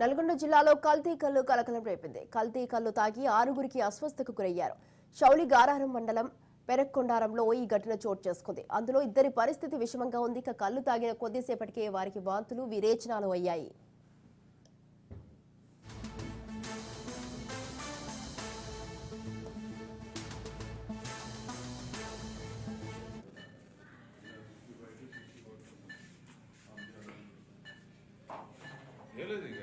నల్గొండ జిల్లాలో కల్తీ కల్లు కలకలం రేపింది. కల్తీ కల్లు తాగి ఆరుగురికి అస్వస్థకు గురయ్యారు. షౌలి గారారం మండలం పెరక్కొండారంలో ఈ ఘటన చోటు చేసుకుంది. అందులో ఇద్దరి పరిస్థితి విషమంగా ఉంది. ఇక కళ్ళు తాగిన కొద్దిసేపటికే వారికి వాంతులు విరేచనాలు అయ్యాయి. ఏలేదు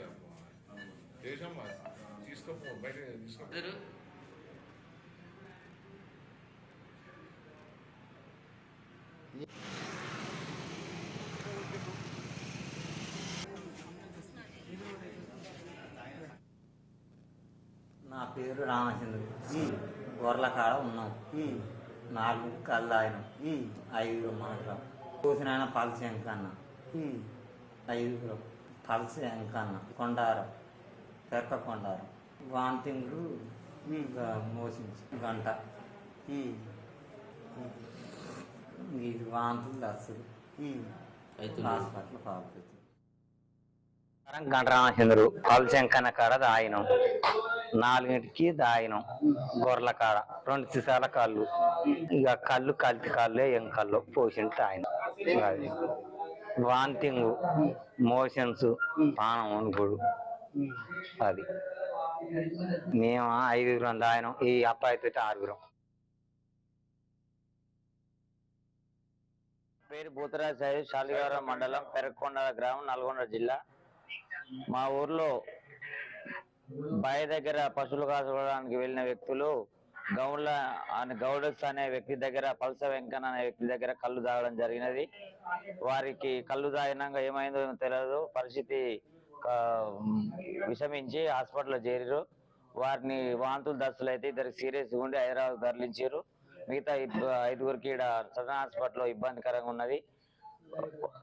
తీసుకోపో బయట నా పేరు రామచంద్రుడు. గొర్రెల కాడ ఉన్నాం. నాలుగు కళ్ళు ఆయన ఐదుగురు మాత్రం. చూసిన ఆయన పల్సి ఎంకన్న ఐదుగురు పల్సి ఎంకన్న కొండారం. పెరక కొండారం. వాంతింగులు మోసించి గంట ఇది వాంతులు దస్తులు హాస్పిటల్ పాల్పడుతుంది గంట రామచంద్రుడు పల్శంకన్న కాడ దాయినం. నాలుగింటికి దాయినం. గొర్రెల కాడ. రెండు సీసాల కళ్ళు. ఇక కళ్ళు కల్తీ కళ్ళు ఏం కళ్ళు? పోషంట్ ఆయన అది. వాంతింగ్ మోషన్స్ పానం వణుకుడు అది. మేము? ఐదుగురం దాయనం. ఈ అబ్బాయితో ఆరుగురం. పేరు భూతరాజ్ సాయి శాలిగారం మండలం పెరకొండ గ్రామం నల్గొండ జిల్లా. మా ఊర్లో బావి దగ్గర పశువులు కాసుకోవడానికి వెళ్ళిన వ్యక్తులు గౌడ్ల అనే గౌడస్ అనే వ్యక్తి దగ్గర పల్స వెంకన్న అనే వ్యక్తి దగ్గర కళ్ళు తాగడం జరిగినది. వారికి కళ్ళు తాగినాక ఏమైందో తెలియదు పరిస్థితి విషమించి హాస్పిటల్లో చేరిరు. వారిని వాంతులు దస్తులు అయితే ఇద్దరికి సీరియస్ ఉండి హైదరాబాద్ తరలించారు మిగతా ఐదుగురికి ఈడ సదర్ హాస్పిటల్లో ఇబ్బందికరంగా ఉన్నది.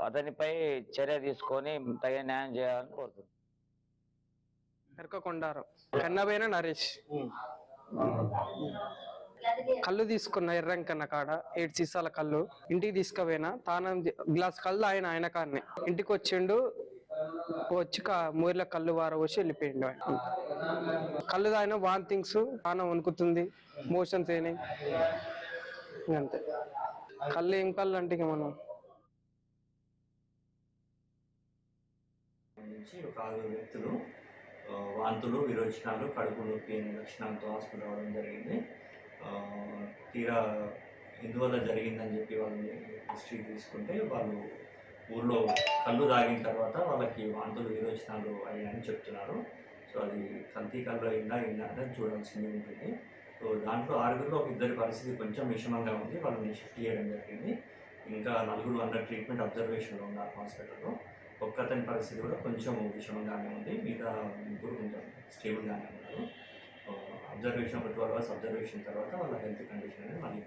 అతనిపై చర్య తీసుకొని తగిన న్యాయం చేయాలని కోరుతున్నాను ఎరకకొండారం కన్నబైన నరేష్. కళ్ళు తీసుకున్న ఎర్రంకన్న కాడ ఏడు సీసాల కళ్ళు. ఇంటికి తీసుకుపోయినా తానం గ్లాస్ కళ్ళు ఆయన ఆయన కాడనే. ఇంటికి వచ్చిండు వచ్చి కా- మూర్ల కళ్ళు వార వచ్చి వెళ్ళిపోయిండు ఆయన. కళ్ళు తాగిన వాంతింగ్స్ బాగా వణుకుతుంది మోషన్స్ అయినాయి అంతే కళ్ళు ఏం కళ్ళు అంటే ఇక మనం. ఒక ఆరుగురు వ్యక్తులు వాంతులు విరోచనాలు కడుపు నొప్పి అనే లక్షణాలతో హాస్పిటల్ రావడం జరిగింది. తీరా ఎందువల్ల జరిగిందని చెప్పి వాళ్ళని హిస్టరీ తీసుకుంటే వాళ్ళు ఊళ్ళో కళ్ళు తాగిన తర్వాత వాళ్ళకి వాంతులు విరోచనాలు అయ్యాయని చెప్తున్నారు. సో అది కల్తీ కళ్ళు అయిందా అయిందా అనేది చూడాల్సింది ఉంటుంది. సో దాంట్లో ఆరుగురిలో ఒక ఇద్దరి పరిస్థితి కొంచెం విషమంగా ఉంది. వాళ్ళని షిఫ్ట్ చేయడం జరిగింది. ఇంకా నలుగురు అండర్ ట్రీట్మెంట్ అబ్జర్వేషన్లో ఉన్నారు హాస్పిటల్లో. ఒక్కతని పరిస్థితి కూడా కొంచెం విషమంగానే ఉంది. మిగతా ముగ్గురు కొంచెం స్టేబుల్గానే ఉన్నారు. అబ్జర్వేషన్ ఒక ట్వెల్వ్ అవర్స్ అబ్జర్వేషన్ తర్వాత వాళ్ళ హెల్త్ కండిషన్ అనేది మళ్ళీ